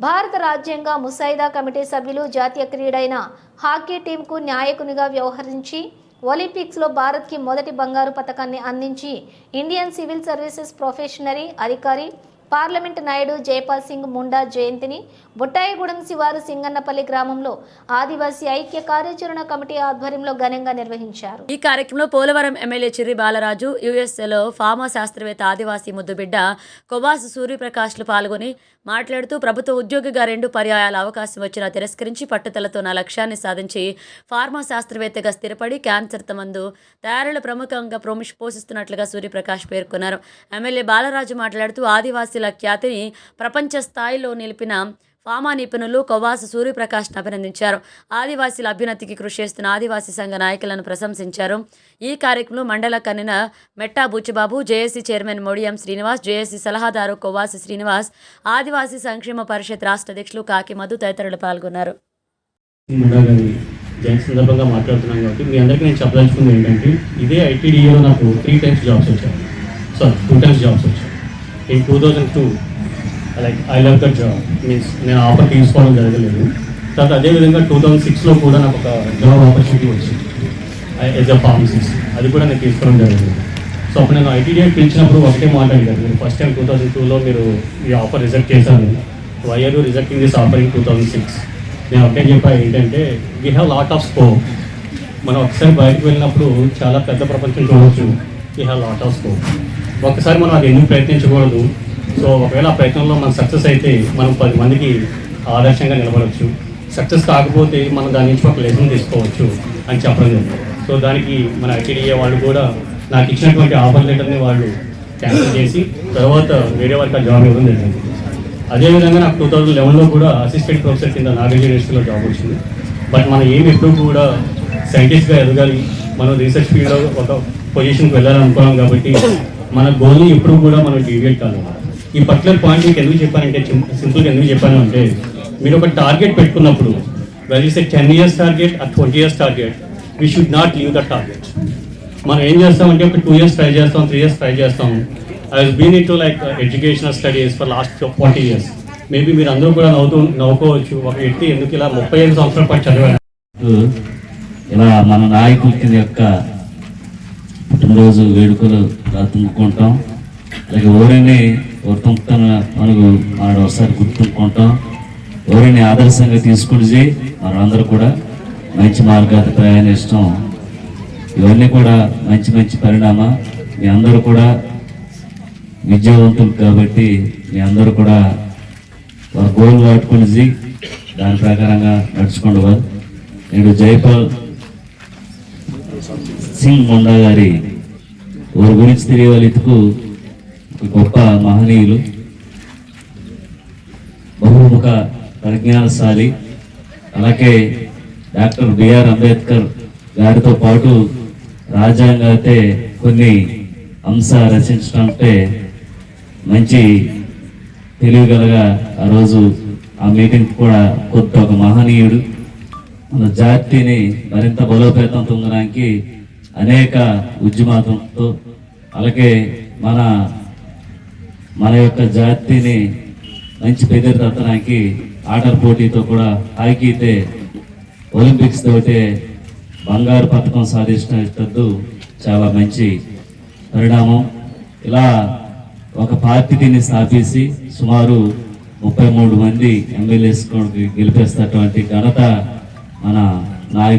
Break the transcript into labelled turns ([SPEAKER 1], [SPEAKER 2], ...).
[SPEAKER 1] భారత రాజ్యాంగ ముసాయిదా కమిటీ సభ్యులు జాతీయ క్రీడైన హాకీ టీంకు నాయకునిగా వ్యవహరించి ఒలింపిక్స్లో భారత్కి మొదటి బంగారు పథకాన్ని అందించి ఇండియన్ సివిల్ సర్వీసెస్ ప్రొఫెషనరీ అధికారి పార్లమెంట్ నాయుడు జైపాల్ సింగ్ ముండా జయంతిని బుట్టాయిగూడెం శివారు సింగన్నపల్లి గ్రామంలో ఆదివాసీ ఐక్య కార్యాచరణ కమిటీ ఆధ్వర్యంలో ఘనంగా నిర్వహించారు.
[SPEAKER 2] ఈ కార్యక్రమంలో పోలవరం ఎమ్మెల్యే చిర్రి బాలరాజు యుఎస్ఏలో ఫార్మా శాస్త్రవేత్త ఆదివాసీ ముద్దుబిడ్డ కొబాసు సూర్యప్రకాష్లు పాల్గొని మాట్లాడుతూ ప్రభుత్వ ఉద్యోగిగా రెండు పర్యాయాల అవకాశం వచ్చినా తిరస్కరించి పట్టుదలతో నా లక్ష్యాన్ని సాధించి ఫార్మా శాస్త్రవేత్తగా స్థిరపడి క్యాన్సర్ మందు తయారీలో ప్రముఖంగా ప్రోమిష్ పోషిస్తున్నట్లుగా సూర్యప్రకాష్ పేర్కొన్నారు. ఎమ్మెల్యే బాలరాజు మాట్లాడుతూ ఆదివాసీల ఖ్యాతిని ప్రపంచ స్థాయిలో నిలిపిన ఫామా నిపుణులు కొవాసు సూర్యప్రకాష్ను అభినందించారు. ఆదివాసీల అభ్యున్నతికి కృషి చేస్తున్న ఆదివాసీ సంఘ నాయకులను ప్రశంసించారు. ఈ కార్యక్రమంలో మండల కన్నిన Metta Buchibabu JAC chairman Modiyam Srinivas JAC సలహాదారు కొవాసి శ్రీనివాస్ ఆదివాసీ సంక్షేమ పరిషత్ రాష్ట్ర అధ్యక్షులు కాకి మధు తదితరులు పాల్గొన్నారు.
[SPEAKER 3] జయంతి సందర్భంగా మాట్లాడుతున్నాను కాబట్టి మీ అందరికీ నేను చెప్పదలుచుకుంది ఏంటంటే ఇదే ఐటీడీఏలో నాకు త్రీ టైమ్స్ జాబ్స్ వచ్చాయి. సారీ టూ టైమ్స్ జాబ్స్ వచ్చాయి. In two thousand two like I love that job means నేను ఆఫర్ తీసుకోవడం జరగలేదు. తర్వాత అదేవిధంగా టూ థౌజండ్ సిక్స్లో కూడా నాకు ఒక జాబ్ ఆపర్చునిటీ వచ్చింది. ఎస్ అ ఫార్మసిస్ట్ అది కూడా నేను తీసుకోవడం జరిగింది. సో అప్పుడు నేను ఐటీడీఐ పిలిచినప్పుడు ఒకటే మాట అడిగారు. మీరు ఫస్ట్ టైం టూ థౌసండ్ టూలో మీరు ఈ ఆఫర్ రిజెక్ట్ చేశాను why are you rejecting this offer in two thousand six నేను ఒకటే చెప్పా ఏంటంటే we have lot of scope మనం ఒకసారి బయటకు వెళ్ళినప్పుడు చాలా పెద్ద ప్రపంచం చూడవచ్చు we have lot of scope ఒకసారి మనం అది ఎందుకు ప్రయత్నించకూడదు? సో ఒకవేళ ఆ ప్రయత్నంలో మనం సక్సెస్ అయితే మనం పది మందికి ఆదర్శంగా నిలబడవచ్చు సక్సెస్ కాకపోతే మనం దాని నుంచి ఒక లెసన్ తీసుకోవచ్చు అని చెప్పడం జరిగింది. సో దానికి మన ఐటీడీఏ వాళ్ళు కూడా నాకు ఇచ్చినటువంటి ఆఫర్ లెటర్ని వాళ్ళు క్యాన్సిల్ చేసి తర్వాత వేరే వారికి ఆ జాబ్ ఇవ్వడం జరిగింది. అదేవిధంగా నాకు టూ థౌజండ్ లెవెన్లో కూడా అసిస్టెంట్ ప్రొఫెసర్ కింద నాగార్జున యూనివర్సిటీలో జాబ్ వచ్చింది. బట్ మనం ఏం ఎప్పుడు కూడా సైంటిస్ట్గా ఎదగాలి. మనం రీసెర్చ్ ఫీల్డ్లో ఒక పొజిషన్కి వెళ్ళాలనుకున్నాం కాబట్టి మన గోల్ని ఎప్పుడు కూడా మనం డీవియేట్ కాదు. ఈ పర్టికులర్ పాయింట్ మీకు ఎందుకు చెప్పానంటే సింపుల్గా ఎందుకు చెప్పాను అంటే మీరు ఒక టార్గెట్ పెట్టుకున్నప్పుడు well is a ten years target ఆ twenty years target we should not leave the target మనం ఏం చేస్తామంటే ఒక టూ ఇయర్స్ ట్రై చేస్తాం త్రీ ఇయర్స్ ట్రై చేస్తాం. I been into like educational studies for last forty years maybe మీరు అందరూ కూడా నవ్వుతూ నవ్వుకోవచ్చు. ఒక వ్యక్తి ఎందుకు ఇలా ముప్పై ఐదు సంవత్సరాల పాటు చదివాను
[SPEAKER 4] ఇలా మన నాయకుల యొక్క పుట్టినరోజు వేడుకలు ఇలా తుంపుకుంటాం అలాగే ఓరిని తుంపుతున్న మనకు మనం ఒకసారి గుర్తుంపుకుంటాం ఊరిని ఆదర్శంగా తీసుకుని మనందరూ కూడా మంచి మార్గాన్ని ప్రయాణిస్తాం ఇవన్నీ కూడా మంచి మంచి పరిణామ. మీ అందరూ కూడా విద్యావంతులు కాబట్టి మీ అందరూ కూడా ఒక గోల్ పట్టుకుని దాని ప్రకారంగా నడుచుకుండవాలి నేడు జైపాల్ సింగ్ ముండా గారి వారి గురించి తెలియవాలి ఇతుకు గొప్ప మహనీయులు. బహుముఖ ప్రజ్ఞానశాలి. అలాగే డాక్టర్ బిఆర్ అంబేద్కర్ గారితో పాటు రాజ్యాంగ అయితే కొన్ని అంశ రచించడం అంటే మంచి తెలివిగలగా ఆ రోజు ఆ మీటింగ్ కూడా కొత్త ఒక మహనీయుడు. మన జాతిని మరింత బలోపేతం పొందడానికి అనేక ఉద్యమాలతో అలాగే మన మన యొక్క జాతిని మంచి పేరు తత్తడానికి ఆటల పోటీతో కూడా హాకీతే ఒలింపిక్స్ తోటే బంగారు పథకం సాధించినట్టు చాలా మంచి పరిణామం. ఇలా ఒక పార్టీని స్థాపించి సుమారు ముప్పై మూడు మంది ఎమ్మెల్యేస్ గెలిపేస్తున్నటువంటి ఘనత మన నాయకుడు